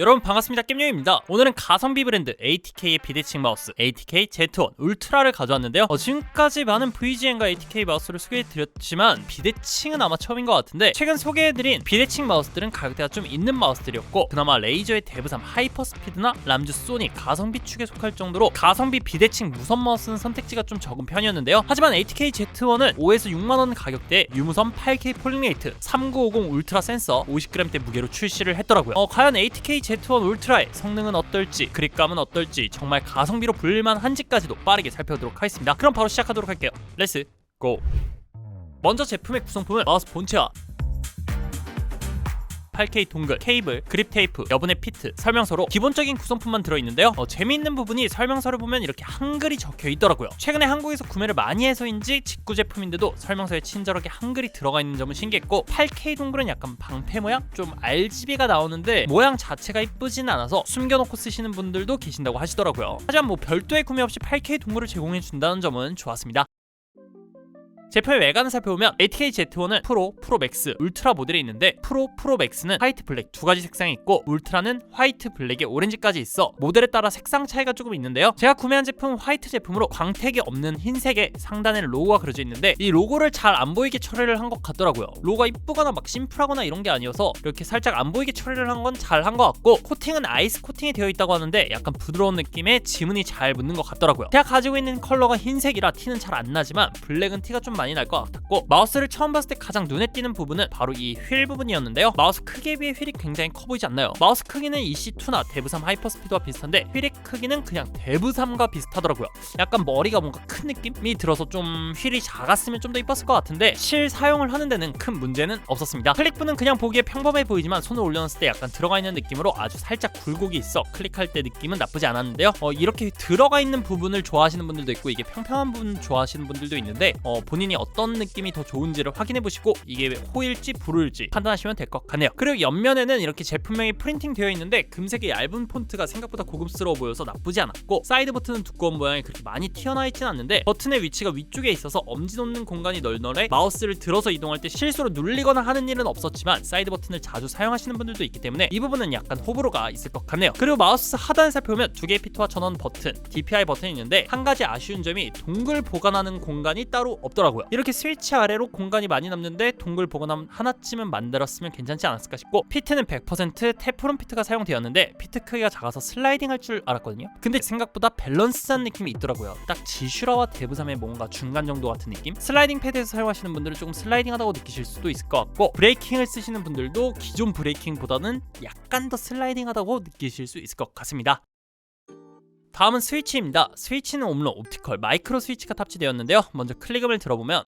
여러분 반갑습니다. 겜용입니다. 오늘은 가성비 브랜드 ATK의 비대칭 마우스 ATK Z1 울트라를 가져왔는데요. 어, 지금까지 많은 VGN과 ATK 마우스를 소개해드렸지만 비대칭은 아마 처음인 것 같은데 최근 소개해드린 비대칭 마우스들은 가격대가 좀 있는 마우스들이었고 그나마 레이저의 대부삼 하이퍼스피드나 람주 소니 가성비 축에 속할 정도로 가성비 비대칭 무선 마우스는 선택지가 좀 적은 편이었는데요. 하지만 ATK Z1은 5에서 6만원 가격대에 유무선 8K 폴링레이트 3950 울트라 센서 50g대 무게로 출시를 했더라고요. 어, 과연 ATK Z1 울트라의 성능은 어떨지 그립감은 어떨지 정말 가성비로 불릴만 한지까지도 빠르게 살펴보도록 하겠습니다. 그럼 바로 시작하도록 할게요. 렛츠 고 먼저 제품의 구성품은 마우스 본체와 8K 동글, 케이블, 그립 테이프, 여분의 피트, 설명서로 기본적인 구성품만 들어있는데요. 어, 재미있는 부분이 설명서를 보면 이렇게 한글이 적혀 있더라고요. 최근에 한국에서 구매를 많이 해서인지 직구 제품인데도 설명서에 친절하게 한글이 들어가 있는 점은 신기했고 8K 동글은 약간 방패 모양? 좀 RGB가 나오는데 모양 자체가 이쁘진 않아서 숨겨놓고 쓰시는 분들도 계신다고 하시더라고요. 하지만 뭐 별도의 구매 없이 8K 동글을 제공해 준다는 점은 좋았습니다. 제품의 외관을 살펴보면 ATK Z1은 프로, 프로 맥스, 울트라 모델이 있는데 프로, 프로 맥스는 화이트 블랙 두 가지 색상이 있고 울트라는 화이트 블랙에 오렌지까지 있어 모델에 따라 색상 차이가 조금 있는데요. 제가 구매한 제품 화이트 제품으로 광택이 없는 흰색에 상단에 로고가 그려져 있는데 이 로고를 잘 안 보이게 처리를 한 것 같더라고요. 로고가 이쁘거나 막 심플하거나 이런 게 아니어서 이렇게 살짝 안 보이게 처리를 한 건 잘 한 것 같고 코팅은 아이스 코팅이 되어 있다고 하는데 약간 부드러운 느낌의 지문이 잘 묻는 것 같더라고요. 제가 가지고 있는 컬러가 흰색이라 티는 잘 안 나지만 블랙은 티가 좀 많이 날 것 같았고 마우스를 처음 봤을 때 가장 눈에 띄는 부분은 바로 이 휠 부분이었는데요. 마우스 크기에 비해 휠이 굉장히 커 보이지 않나요? 마우스 크기는 EC2나 대부3 하이퍼스피드와 비슷한데 휠의 크기는 그냥 대부3과 비슷하더라고요. 약간 머리가 뭔가 큰 느낌이 들어서 좀 휠이 작았으면 좀 더 이뻤을 것 같은데 실 사용을 하는 데는 큰 문제는 없었습니다. 클릭부는 그냥 보기에 평범해 보이지만 손을 올려놨을 때 약간 들어가 있는 느낌으로 아주 살짝 굴곡이 있어 클릭할 때 느낌은 나쁘지 않았는데요. 어, 이렇게 들어가 있는 부분을 좋아하시는 분들도 있고 이게 평평한 부분 좋아하시는 분들도 있는데 어, 본인 이 어떤 느낌이 더 좋은지를 확인해 보시고 이게 호일지 불호일지 판단하시면 될 것 같네요. 그리고 옆면에는 이렇게 제품명이 프린팅 되어 있는데 금색의 얇은 폰트가 생각보다 고급스러워 보여서 나쁘지 않았고 사이드 버튼은 두꺼운 모양이 그렇게 많이 튀어나와 있진 않는데 버튼의 위치가 위쪽에 있어서 엄지 놓는 공간이 널널해 마우스를 들어서 이동할 때 실수로 눌리거나 하는 일은 없었지만 사이드 버튼을 자주 사용하시는 분들도 있기 때문에 이 부분은 약간 호불호가 있을 것 같네요. 그리고 마우스 하단을 살펴보면 두 개의 피트와 전원 버튼, DPI 버튼이 있는데 한 가지 아쉬운 점이 동글 보관하는 공간이 따로 없더라고요. 이렇게 스위치 아래로 공간이 많이 남는데 동글 보관함 하나쯤은 만들었으면 괜찮지 않았을까 싶고 피트는 100% 테프론 피트가 사용되었는데 피트 크기가 작아서 슬라이딩 할 줄 알았거든요. 근데 생각보다 밸런스한 느낌이 있더라고요. 딱 지슈라와 대부삼의 뭔가 중간 정도 같은 느낌? 슬라이딩 패드에서 사용하시는 분들은 조금 슬라이딩하다고 느끼실 수도 있을 것 같고 브레이킹을 쓰시는 분들도 기존 브레이킹보다는 약간 더 슬라이딩하다고 느끼실 수 있을 것 같습니다. 다음은 스위치입니다. 스위치는 옴론 옵티컬 마이크로 스위치가 탑재되었는데요. 먼저 클릭음을 들어보면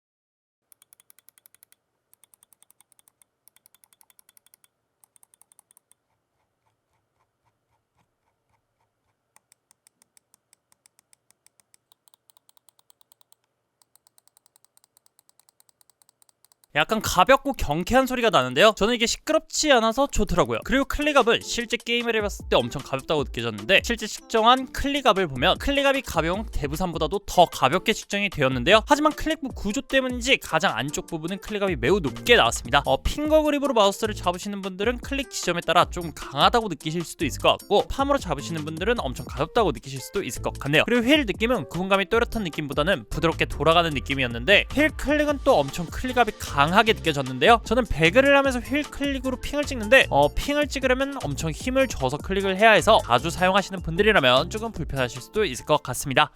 약간 가볍고 경쾌한 소리가 나는데요. 저는 이게 시끄럽지 않아서 좋더라고요. 그리고 클릭압은 실제 게임을 해봤을 때 엄청 가볍다고 느껴졌는데 실제 측정한 클릭압을 보면 클릭압이 가벼운 대부산보다도 더 가볍게 측정이 되었는데요. 하지만 클릭부 구조 때문인지 가장 안쪽 부분은 클릭압이 매우 높게 나왔습니다. 어, 핑거 그립으로 마우스를 잡으시는 분들은 클릭 지점에 따라 좀 강하다고 느끼실 수도 있을 것 같고 팜으로 잡으시는 분들은 엄청 가볍다고 느끼실 수도 있을 것 같네요. 그리고 휠 느낌은 구분감이 또렷한 느낌보다는 부드럽게 돌아가는 느낌이었는데 휠 클릭은 또 엄청 클릭압이 강 강하게 느껴졌는데요. 저는 배그를 하면서 휠 클릭으로 핑을 찍는데 어, 핑을 찍으려면 엄청 힘을 줘서 클릭을 해야 해서 자주 사용하시는 분들이라면 조금 불편하실 수도 있을 것 같습니다.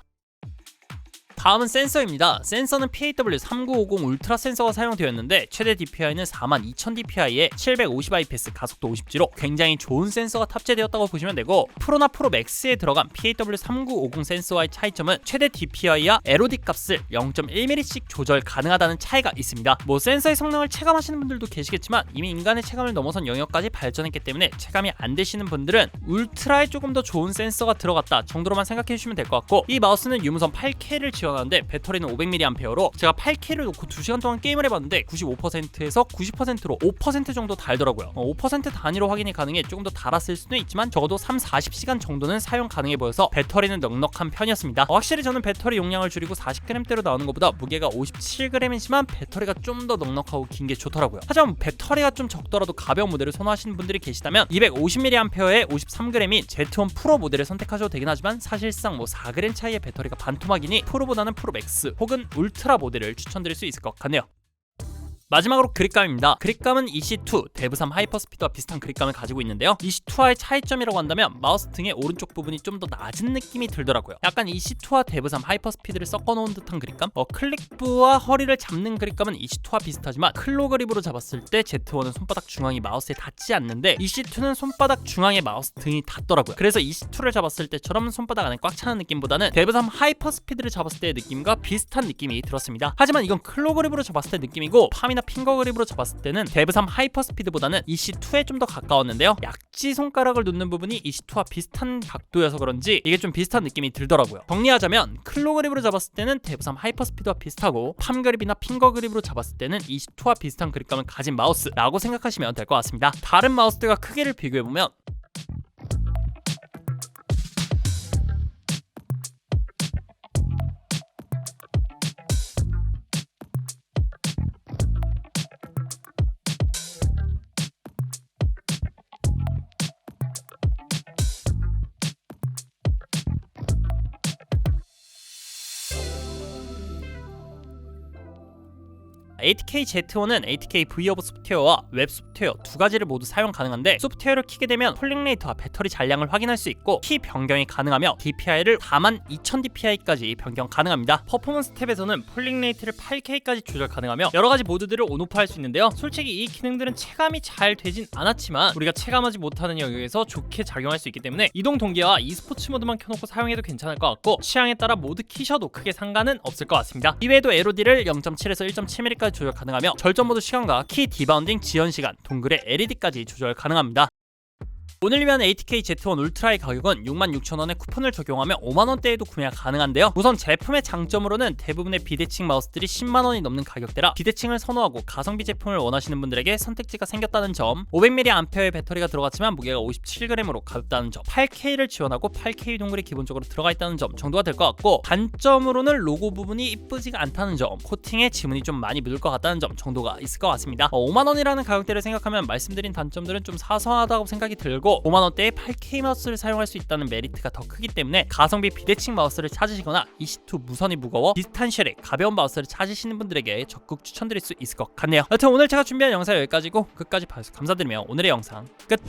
다음은 센서입니다. 센서는 PAW3950 울트라 센서가 사용되었는데 최대 DPI는 42000dpi에 750 IPS 가속도 50G로 굉장히 좋은 센서가 탑재되었다고 보시면 되고 프로나 프로 맥스에 들어간 PAW3950 센서와의 차이점은 최대 DPI와 LOD 값을 0.1mm씩 조절 가능하다는 차이가 있습니다. 뭐 센서의 성능을 체감하시는 분들도 계시겠지만 이미 인간의 체감을 넘어선 영역까지 발전했기 때문에 체감이 안 되시는 분들은 울트라에 조금 더 좋은 센서가 들어갔다 정도로만 생각해 주시면 될 것 같고 이 마우스는 유무선 8K를 지원 지원하는데 배터리는 500mAh로 제가 8K를 놓고 2시간 동안 게임을 해봤는데 95%에서 90%로 5% 정도 달더라고요. 어, 5% 단위로 확인이 가능해 조금 더 달았을 수는 있지만 적어도 3, 40시간 정도는 사용 가능해 보여서 배터리는 넉넉한 편이었습니다. 어, 확실히 저는 배터리 용량을 줄이고 40g대로 나오는 것보다 무게가 57g이지만 배터리가 좀 더 넉넉하고 긴 게 좋더라고요. 하지만 배터리가 좀 적더라도 가벼운 모델을 선호하시는 분들이 계시다면 250mAh의 53g인 Z1 프로 모델을 선택하셔도 되긴 하지만 사실상 뭐 4g 차이의 배터리가 반토막이니 프로보다 는 프로 맥스 혹은 울트라 모델을 추천드릴 수 있을 것 같네요. 마지막으로 그립감입니다. 그립감은 EC2 데브3 하이퍼스피드와 비슷한 그립감을 가지고 있는데요. EC2와의 차이점이라고 한다면 마우스 등의 오른쪽 부분이 좀 더 낮은 느낌이 들더라고요. 약간 EC2와 데브3 하이퍼스피드를 섞어놓은 듯한 그립감? 어, 클릭부와 허리를 잡는 그립감은 EC2와 비슷하지만 클로 그립으로 잡았을 때 Z1은 손바닥 중앙이 마우스에 닿지 않는데 EC2는 손바닥 중앙에 마우스 등이 닿더라고요. 그래서 EC2를 잡았을 때처럼 손바닥 안에 꽉 차는 느낌보다는 데브3 하이퍼스피드를 잡았을 때의 느낌과 비슷한 느낌이 들었습니다. 하지만 이건 클로 그립으로 잡았을 때 느낌이고 팜이나 핑거 그립으로 잡았을 때는 데브3 하이퍼 스피드보다는 EC2에 좀 더 가까웠는데요. 약지 손가락을 놓는 부분이 EC2와 비슷한 각도여서 그런지 이게 좀 비슷한 느낌이 들더라고요. 정리하자면 클로 그립으로 잡았을 때는 데브3 하이퍼 스피드와 비슷하고 팜 그립이나 핑거 그립으로 잡았을 때는 EC2와 비슷한 그립감을 가진 마우스라고 생각하시면 될 것 같습니다. 다른 마우스들과 크기를 비교해 보면 ATK Z1은 ATK V 오브 소프트웨어와 웹 소프트웨어 두 가지를 모두 사용 가능한데 소프트웨어를 키게 되면 폴링 레이트와 배터리 잔량을 확인할 수 있고 키 변경이 가능하며 DPI를 42,000dpi까지 변경 가능합니다. 퍼포먼스 탭에서는 폴링 레이트를 8K까지 조절 가능하며 여러 가지 모드들을 온오프할 수 있는데요. 솔직히 이 기능들은 체감이 잘 되진 않았지만 우리가 체감하지 못하는 영역에서 좋게 작용할 수 있기 때문에 이동 동기와 e스포츠 모드만 켜놓고 사용해도 괜찮을 것 같고 취향에 따라 모드 키셔도 크게 상관은 없을 것 같습니다. 이외에도 LOD를 0.7에서 1.7mm까지 조절 가능하며 절전 모드 시간과 키 디바운딩 지연 시간, 동글의 LED까지 조절 가능합니다. 오늘 위한 ATK Z1 울트라의 가격은 66,000원에 쿠폰을 적용하면 5만원대에도 구매가 가능한데요. 우선 제품의 장점으로는 대부분의 비대칭 마우스들이 10만원이 넘는 가격대라 비대칭을 선호하고 가성비 제품을 원하시는 분들에게 선택지가 생겼다는 점 500mAh의 배터리가 들어갔지만 무게가 57g으로 가볍다는 점 8K를 지원하고 8K 동글이 기본적으로 들어가 있다는 점 정도가 될 것 같고 단점으로는 로고 부분이 이쁘지가 않다는 점 코팅에 지문이 좀 많이 묻을 것 같다는 점 정도가 있을 것 같습니다. 어, 5만원이라는 가격대를 생각하면 말씀드린 단점들은 좀 사소하다고 생각이 들고 5만원대에 8K 마우스를 사용할 수 있다는 메리트가 더 크기 때문에 가성비 비대칭 마우스를 찾으시거나 EC2 무선이 무거워 비슷한 쉘의 가벼운 마우스를 찾으시는 분들에게 적극 추천드릴 수 있을 것 같네요. 여튼 오늘 제가 준비한 영상 여기까지고 끝까지 봐주셔서 감사드리며 오늘의 영상 끝